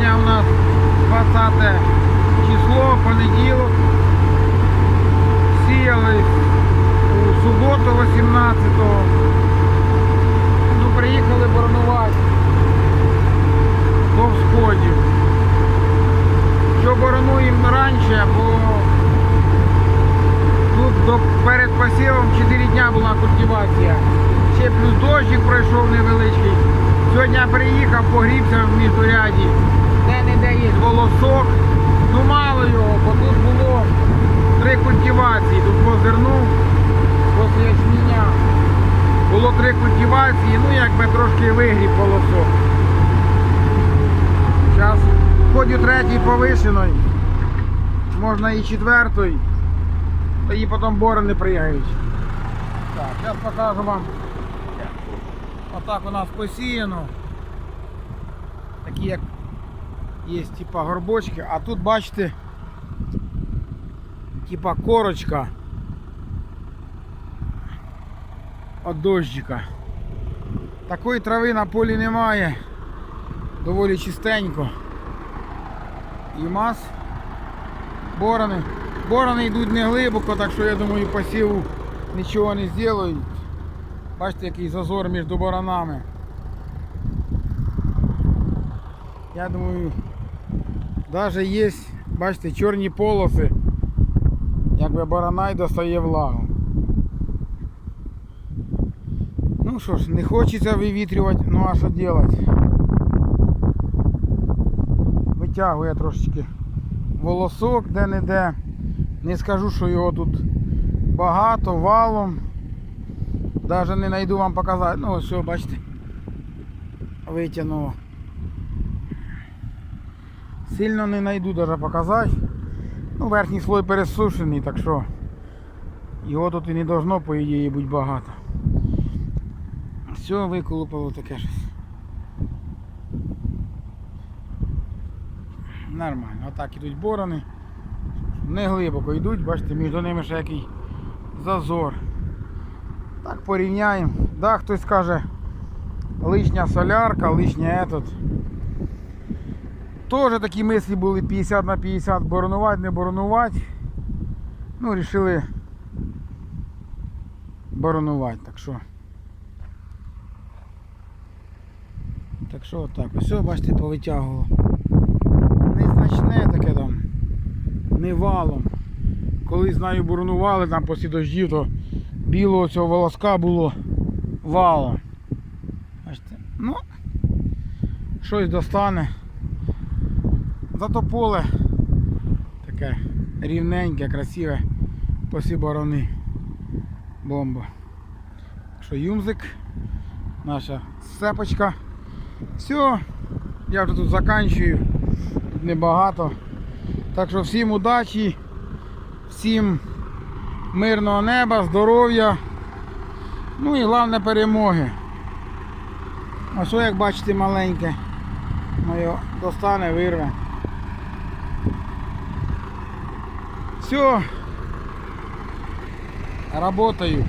Сьогодні у нас 20 число, понеділок. Сіяли у суботу 18-го. Ну, приїхали боронувати до всходів. Що боронуємо раніше, бо тут до, перед посівом 4 дня була культивація. Ще плюс дощик пройшов невеличкий. Сьогодні приїхав, погрібся в міждуряді. Де-не-де є волосок. Ну мало його, бо тут було три культивації. Тут позирнув після ячменя. Було три культивації, ну якби трошки вигріб волосок. Зараз ходю третій повишеної. Можна і четвертої. Та її потім борони пригають. Так, зараз покажу вам. Отак у нас посіяно. Такі як є типа горбочки, а тут бачите типа корочка від дощика. Такої трави на полі немає. Доволі чистенько. І мас. Борони. Борони йдуть не глибоко, так що я думаю посіву нічого не зроблять. Бачите, який зазор між боронами. Я думаю, навіть є, бачите, чорні полоси, якби борона й достає влагу. Ну що ж, не хочеться вивітрювати, ну а що робити? Витягує трошечки волосок де-не-де. Не скажу, що його тут багато, валом. Даже не знайду вам показати. Ну все, бачите. Витягнуло. Сильно не знайду даже показати. Ну, верхній слой пересушений, так що його тут і не должно, по ідеї, бути багато. Все, виколупало таке щось. Нормально. Отак ідуть борони. Не глибоко йдуть, бачите, між ними ще який зазор. Так порівняємо. Да, хтось каже лишня солярка, лишня этот. Тоже такі мислі були 50 на 50 боронувати, не боронувати. Ну, рішили боронувати, так що. Так що отак. Все, бачите, повитягувало. Незначне таке там. Не валом. Коли знаю боронували там після дождів, то білого цього волоска було валом. Бачите? Ну, щось достане. Зато поле таке рівненьке, красиве, посі борони. Бомба. Що юмзик, наша сцепочка. Все, я вже тут заканчую. Тут небагато. Так що всім удачі, всім мирного неба, здоров'я. Ну і головне перемоги. А що як бачите маленьке, моє достане, вирве. Все. Работаю.